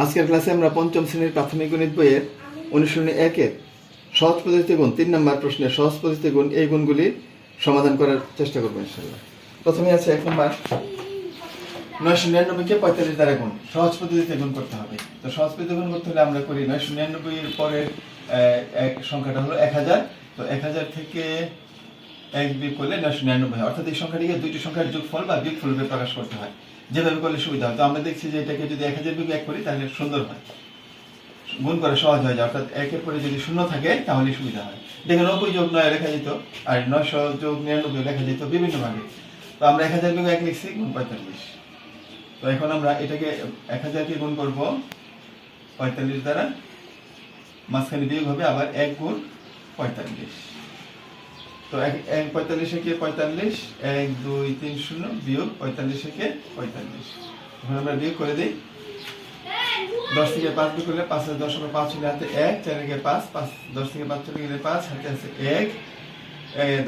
আজকের ক্লাসে আমরা পঞ্চম শ্রেণির প্রাথমিক গণিত বইয়ের অনুশীলনী একের সহজ পদ্ধতিতে গুণ তিন নম্বর প্রশ্নের সহজ পদ্ধতিতে গুণ এই গুণগুলি সমাধান করার চেষ্টা করব ইনশাল্লাহ প্রথমে আছে এক নম্বর নয়শো নিরানব্বইকে পঁয়তাল্লিশ দ্বারা গুণ। সহজ পদ্ধতিতে গুণ করতে হবে। তো সহজ পদ্ধতিতে গুণ করতে হলে আমরা করি নয়শো নিরানব্বই এর পরের এক সংখ্যাটা হলো এক হাজার। তো এক হাজার থেকে এক বিয়োগ করলে নয়শো নিরানব্বই অর্থাৎ এই সংখ্যাটিকে দুইটি সংখ্যার যোগফল বা বিয়োগফল রূপে প্রকাশ করতে হয়। যেভাবে করলে সুবিধা হয়। তো আমরা দেখছি যে এটাকে যদি এক হাজার বিয়োগ এক করি, তাহলে সুন্দর হয়। গুণ করা সহজ হয়ে যায়। অর্থাৎ একের পরে যদি শূন্য থাকে, তাহলে সুবিধা হয়। দেখে নব্বই যোগ নয় লেখা যেত, আর নয়শো যোগ নিরানব্বই লেখা যেত বিভিন্ন ভাগে। তো আমরা এক হাজার বিয়োগ এক লিখছি, গুণ পঁয়তাল্লিশ। তো এখন আমরা এটাকে এক হাজারকে গুণ করব, পঁয়তাল্লিশ দ্বারা। মাঝখানে বিয়োগ হবে, আবার এক গুণ পঁয়তাল্লিশ। তো এক এক পঁয়তাল্লিশে কে পঁয়তাল্লিশ, এক, দুই, তিন, শূন্য, বিয়োগ পঁয়তাল্লিশ কে পঁয়তাল্লিশ। এখন আমরা বিয়োগ করে দিই। দশ থেকে পাঁচ বিয়োগ করলে পাঁচ হাজার দশ পাঁচ হলে হাতে এক, চার থেকে পাঁচ পাঁচ, দশ থেকে পাঁচ চলে গেলে পাঁচ হাতে আছে এক।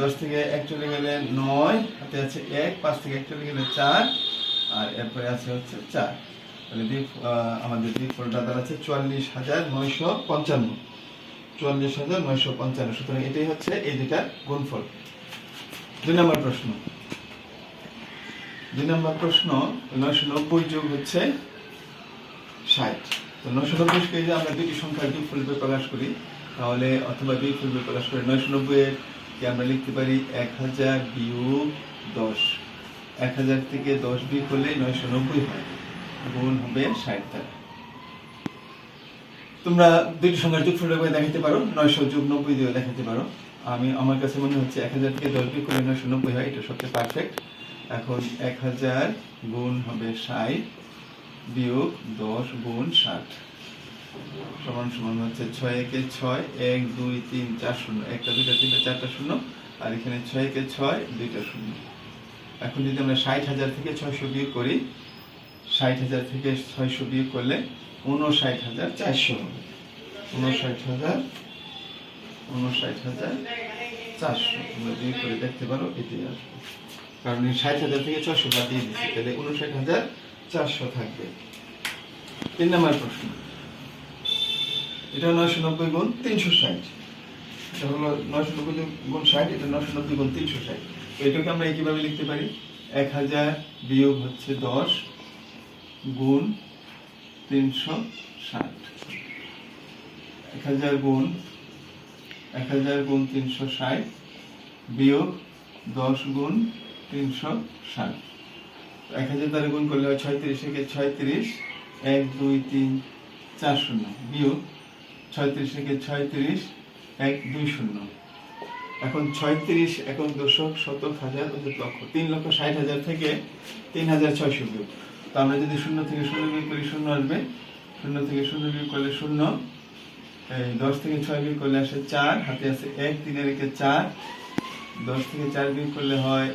দশ থেকে এক চলে গেলে নয় হাতে আছে এক, পাঁচ থেকে এক চলে গেলে চার, আর এরপরে আছে হচ্ছে চার। তাহলে আমাদের বিয়োগ ফলটা দাঁড়াচ্ছে চুয়াল্লিশ হাজার নয়শো পঞ্চান্ন। চুয়াল্লিশ হাজার নয়শো পঞ্চান্ন। সুতরাং এটাই হচ্ছে এই দুটার গুণফল। দুই নম্বর প্রশ্ন। দুই নম্বর প্রশ্ন, নয়শো নব্বই যোগ হচ্ছে ষাট। তো নয়শো নব্বইকে যদি আমরা দুটি সংখ্যার বিয়োগফল রূপে প্রকাশ করি, তাহলে অথবা বিয়োগফল রূপে প্রকাশ করি নয়শো নব্বই কে আমরা লিখতে পারি এক হাজার বিয়োগ দশ। এক হাজার থেকে দশ বিয়োগ করলে নয়শো নব্বই হয়। গুণ হবে ষাট দ্বারা তোমরা দুইটি সংখ্যার যোগফল রূপে দেখাতে পারো, নয়শো যোগ নব্বই দিয়ে দেখাতে পারো। আমি, আমার কাছে মনে হচ্ছে এক হাজার থেকে দশ বিয়োগ করলে নয়শো নব্বই হয়, এটা সবচেয়ে পারফেক্ট এখন এক হাজার গুণ হবে ষাট বিয়োগ দশ গুণ ষাট। সমান সমান হচ্ছে ছয় একে ছয়, এক, দুই, তিন, চার, শূন্য। একটা, দুইটা, তিনটা, চারটা, শূন্য। আর এখানে ছয় একে ছয়, দুইটা, শূন্য। এখন যদি আমরা ষাট হাজার থেকে ছয়শো বিয়োগ করি ষাট হাজার থেকে ছয়শো বিয়োগ করলে উনষাট হাজার চারশো হবে। উনষাট হাজার উনষাট হাজার চারশো। তোমরা বিয়োগ করে দেখতে পারো এটি আসবে। কারণ ষাট হাজার থেকে ছয়শো বাদ দিয়ে দিচ্ছি, তাহলে উনষাট হাজার চারশো থাকবে। তিন নম্বর প্রশ্ন। এটা নয়শো নব্বই গুণ তিনশো ষাট। এটা হলো নয়শো নব্বই গুণ ষাট, এটা নয়শো নব্বই গুণ তিনশো ষাট। এটাকে আমরা কীভাবে লিখতে পারি। এক হাজার বিয়োগ হচ্ছে দশ গুণ তিনশো ষাট। এক হাজার গুণ, এক হাজার গুণ তিনশো ষাট বিয়োগ দশ গুণ তিনশো ষাট। এক হাজার দ্বারা গুণ করলে হয় ছয়ত্রিশ থেকে ছয়ত্রিশ, এক, দুই, তিন, চার, শূন্য। বিয়োগ ছয়ত্রিশ থেকে ছয়ত্রিশ, এক, দুই, শূন্য। এখন ছয়ত্রিশ একক দশক শতক হাজার লক্ষ, তিন লক্ষ ষাট হাজার থেকে তিন হাজার ছয়শো বিয়োগ। তো আমরা যদি শূন্য থেকে শূন্য বিয়োগ করি, শূন্য আসবে। শূন্য থেকে শূন্য বিয়োগ করলে শূন্য। এই দশ থেকে ছয় বিয়োগ করলে আসে চার, হাতে আছে এক তিনের একে চার। দশ থেকে চার বিয়োগ করলে হয়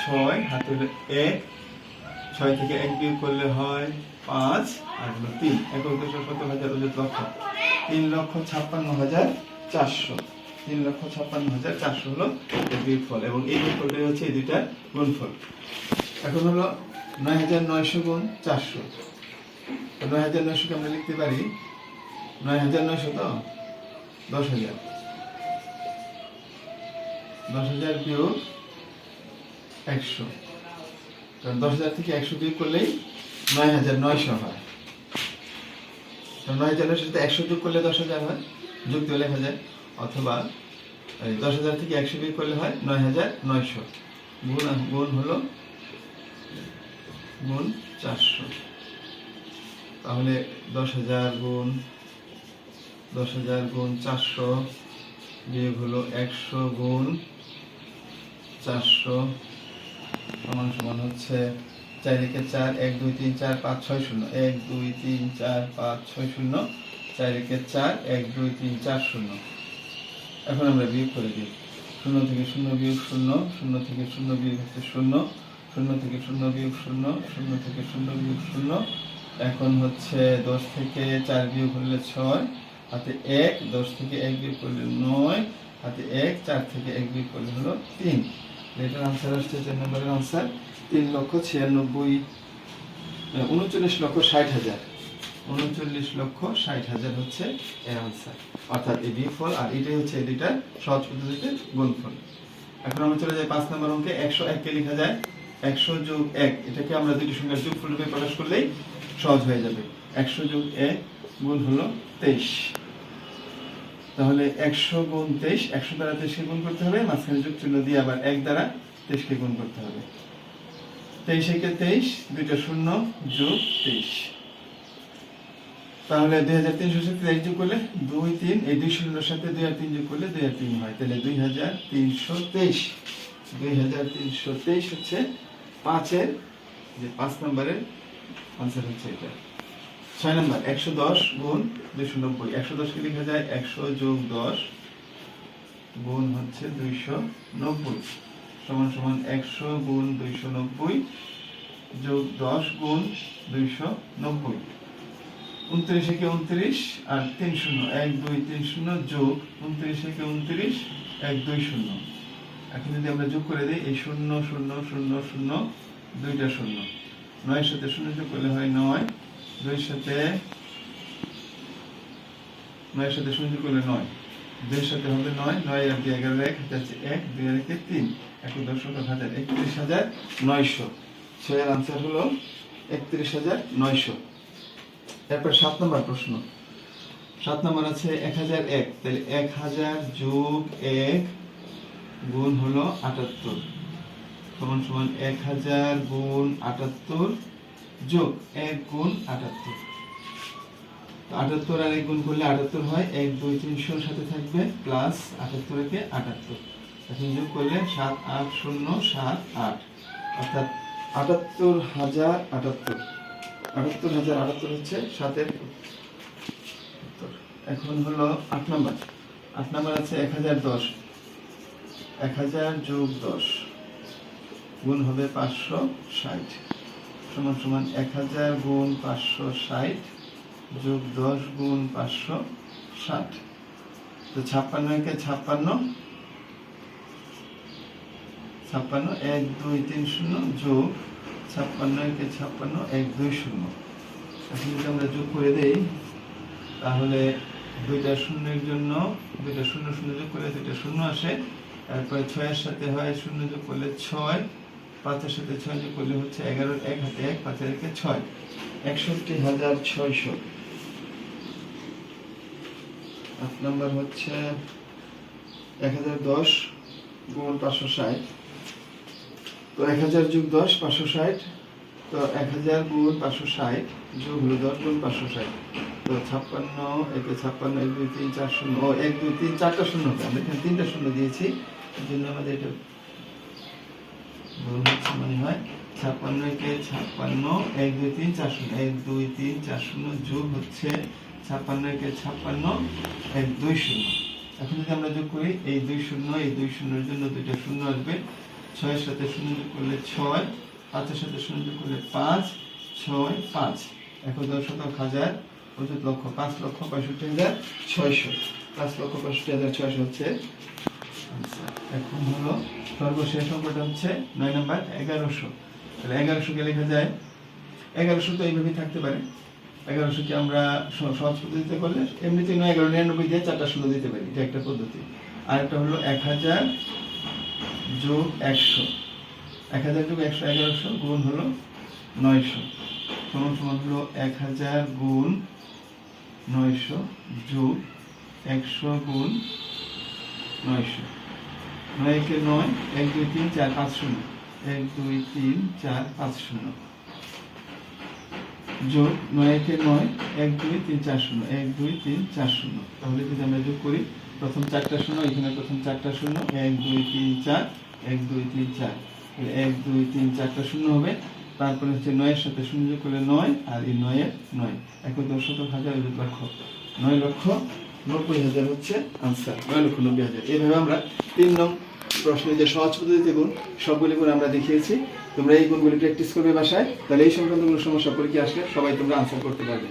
ছয়, হাতে হলো এক। ছয় থেকে এক বিয়োগ করলে হয় পাঁচ, আর হলো তিন। একক দশক শতক হাজার অযুত লক্ষ? তিন লক্ষ ছাপ্পান্ন হাজার চারশো। তিন লক্ষ ছাপ্পান্ন হাজার চারশো হলো বিয়োগফল। এবং এই বিয়োগফলটাই হচ্ছে এই দুইটার গুণফল। এখন হলো নয় হাজার নয়শো গুণ চারশো। নয় হাজার নয়শোকে আমরা লিখতে পারি? নয় হাজার নয়শো তো? দশ হাজার। দশ হাজার বিয়োগ একশো। কারণ দশ হাজার থেকে একশো বিয়োগ করলেই নয় হাজার নয়শো হয়। নয় হাজার নয়শো একশো যোগ করলে দশ হাজার হয়, যোগ দিয়ে যায় অথবা দশ হাজার থেকে একশো বিয়োগ করলে হয় নয় হাজার নয়শো। গুণ গুণ হলো গুণ চারশো। তাহলে দশ হাজার গুণ, দশ হাজার গুণ চারশো বিয়োগ হলো একশো গুণ চারশো সমান সমান হচ্ছে চার একে চার, এক, দুই, তিন, চার, পাঁচ, ছয়, শূন্য। এক, দুই, তিন, চার, পাঁচ, ছয়, শূন্য। চার একে চার, এক, দুই, তিন, চার, শূন্য। এখন আমরা বিয়োগ করে দিই। শূন্য থেকে শূন্য বিয়োগ শূন্য শূন্য থেকে শূন্য বিয়োগ হচ্ছে শূন্য। শূন্য থেকে শূন্য বিয়োগ শূন্য শূন্য থেকে শূন্য বিয়োগ শূন্য। এখন হচ্ছে দশ থেকে চার বিয়োগ করলে ছয়, হাতে এক, দশ থেকে এক বিয়োগ করলে নয়, হাতে এক, চার থেকে এক বিয়োগ করলে হলো তিন। এটার আনসার আসছে চার নম্বরের আনসার তিন লক্ষ ছিয়ানব্বই উনচল্লিশ লক্ষ ষাট হাজার। উনচল্লিশ লক্ষ ষাট হাজার হচ্ছে এর আনসার অর্থাৎ এই বিফল আর এটাই হচ্ছে এটার সহজ পদ্ধতিতে গুণফল। এখন আমরা চলে যাই পাঁচ নম্বর অঙ্কে। একশো এককে লেখা যায় একশো যোগ এক, এটাকে আমরা দুইটি সংখ্যার যোগফল রূপে প্রকাশ করলেই সহজ হয়ে যাবে। একশো যোগ এক গুণ হলো তেইশ। তাহলে একশো গুণ তেইশ, একশো দ্বারা তেইশকে গুণ করতে হবে, মাঝখানে যোগ চিহ্ন দিয়ে আবার এক দ্বারা তেইশকে গুণ করতে হবে। তেইশ একে তেইশ, দুইটা শূন্য যোগ তেইশ। তাহলে দুই হাজার তিনশো সাথে এক যোগ করলে দুই তিন, এই দুই শূন্যর সাথে দুই আর তিন যোগ করলে দুই আর তিন হয়। তাহলে দুই হাজার তিনশো তেইশ। দুই হাজার তিনশো তেইশ হচ্ছে পাঁচের যে পাঁচ নম্বরের আনসার হচ্ছে এটা। ছয় নম্বর, একশো দশ গুণ দুইশো নব্বই। একশো দশকে লেখা যায় একশো যোগ দশ গুণ হচ্ছে দুইশো নব্বই। সমান সমান একশো গুণ দুইশো নব্বই যোগ দশ গুণ দুইশো নব্বই। উনত্রিশ একে উনত্রিশ? আর তিন শূন্য, এক, দুই, তিন শূন্য যোগ উনত্রিশ একে উনত্রিশ? এক, দুই, শূন্য। এখন যদি আমরা যোগ করে দিই, এই শূন্য শূন্য শূন্য শূন্য, দুইটা শূন্য। নয়ের সাথে শূন্য যোগ করলে হয় নয়। দুইয়ের সাথে, নয়ের সাথে শূন্য যোগ করলে নয়। দুইয়ের সাথে হবে নয়। নয় আর দুই এগারো এক, হাতে এক, দুই আর একে তিন। এক দশক হাজার একত্রিশ হাজার নয়শো। ছয়ের আনসার হলো একত্রিশ হাজার নয়শো। এরপর সাত নম্বর প্রশ্ন। সাত নম্বর আছে এক হাজার এক। তাহলে এক হাজার যোগ এক গুণ হলো আটাত্তর। সমান সমান এক হাজার গুণ আটাত্তর যোগ এক গুণ আটাত্তর। আটাত্তর আর এক গুণ করলে আটাত্তর হয়, এক, দুই তিনশোর সাথে থাকবে প্লাস আটাত্তর একে আটাত্তর। এখন যোগ করলে সাত, আট, শূন্য, সাত, আট। অর্থাৎ আটাত্তর হাজার আটাত্তর। আটাত্তর হাজার আটাত্তর হচ্ছে সাতের এখন হলো আট নম্বর। আট নম্বর আছে এক হাজার দশ। এক হাজার যোগ দশ গুণ হবে পাঁচশো ষাট। সমান সমান এক হাজার গুণ পাঁচশো ষাট যোগ দশ গুণ পাঁচশো ষাট। তো ছাপ্পান্ন একে ছাপ্পান্ন ছাপ্পান্ন এক দুই তিন শূন্য যোগ ছাপ্পান্ন একে ছাপ্পান্ন এক দুই শূন্য। এখন যদি আমরা যোগ করে দেই, তাহলে দুইটা শূন্যের জন্য, দুইটা শূন্য শূন্য যোগ করে দুইটা শূন্য আসে তারপরে ছয়ের সাথে হয় শূন্য যোগ করলে ছয়, পাঁচের সাথে ছয় যোগ করলে হচ্ছে এগারোর এক হাতে এক, পাঁচের একে ছয়। একষট্টি হাজার ছয়শো। আট নম্বর হচ্ছে এক হাজার দশ গুণ পাঁচশো ষাট। তো এক হাজার যুগ দশ, পাঁচশো ষাট। তো এক হাজার গুণ পাঁচশো ষাট যোগ হলো দশ গুণ পাঁচশো ষাট। তো ছাপ্পান্ন, একে ছাপ্পান্ন, এক, দুই, তিন, চার, শূন্য। ও, এক, দুই, তিন, চারটা শূন্য আমরা এখানে তিনটা শূন্য দিয়েছি। এই জন্য আমাদের এটা মনে হয়। ছাপ্পান্ন একে ছাপ্পান্ন, এক, দুই, তিন, চার, শূন্য। এক, দুই, তিন, চার, শূন্য যোগ হচ্ছে ছাপ্পান্ন একে ছাপ্পান্ন, এক, দুই, শূন্য। এখন যদি আমরা যোগ করি, এই দুই শূন্য, এই দুই শূন্যের জন্য দুইটা শূন্য আসবে। ছয়ের সাথে শূন্য যোগ করলে ছয় পাঁচের সাথে শূন্য করলে পাঁচ, ছয়, পাঁচ। এক দশ শতক হাজার পঁচিশ লক্ষ পাঁচ লক্ষ পঁয়ষট্টি হাজার ছয়শো। পাঁচ লক্ষ পঁয়ষট্টি হাজার ছয়শো হচ্ছে answer। এখন হলো সর্বশেষ অঙ্কটা হচ্ছে নয় নাম্বার এগারোশো। তাহলে এগারোশোকে লেখা যায়, এগারোশো তো এইভাবেই থাকতে পারে। এগারোশোকে আমরা সহজ পদ্ধতিতে করলে এমনিতে নয়, এগারো, নিরানব্বই দিয়ে চারটা ষোলো দিতে পারি। এটা একটা পদ্ধতি। আর একটা হলো এক হাজার যোগ একশো। এক হাজার যোগ একশো এগারোশো গুণ হলো নয়শো। সমান সমান হলো এক হাজার গুণ নয়শো যোগ একশো গুণ নয়শো। নয় একে নয়, এক, দুই, তিন, চার, পাঁচ, শূন্য। এক, দুই, তিন, চার, পাঁচ, শূন্য। যোগ নয় একে নয়, এক, দুই, তিন, চার, শূন্য। এক, দুই, তিন, চার, শূন্য। তাহলে যদি আমরা যোগ করি, প্রথম চারটা শূন্য, এখানে প্রথম চারটা শূন্য, এক, দুই, তিন, চার, এক, দুই, তিন, চার। এক, দুই, তিন, চারটা শূন্য হবে। তারপরে হচ্ছে নয়ের সাথে শূন্য যোগ করলে নয়, আর এই নয়ের নয়। এক দশ শতক হাজার লক্ষ। নয় লক্ষ নব্বই হাজার হচ্ছে আনসার নয় লক্ষ নব্বই হাজার। এইভাবে আমরা তিন নং প্রশ্নের যে সহজ পদ্ধতিতে গুণ, সবগুলি গুণ আমরা দেখিয়েছি। তোমরা এই গুণগুলি প্র্যাকটিস করবে বাসায়। তাহলে এই সংক্রান্ত কোনো সমস্যা পরীক্ষা আসলে সবাই তোমরা আনসার করতে পারবে।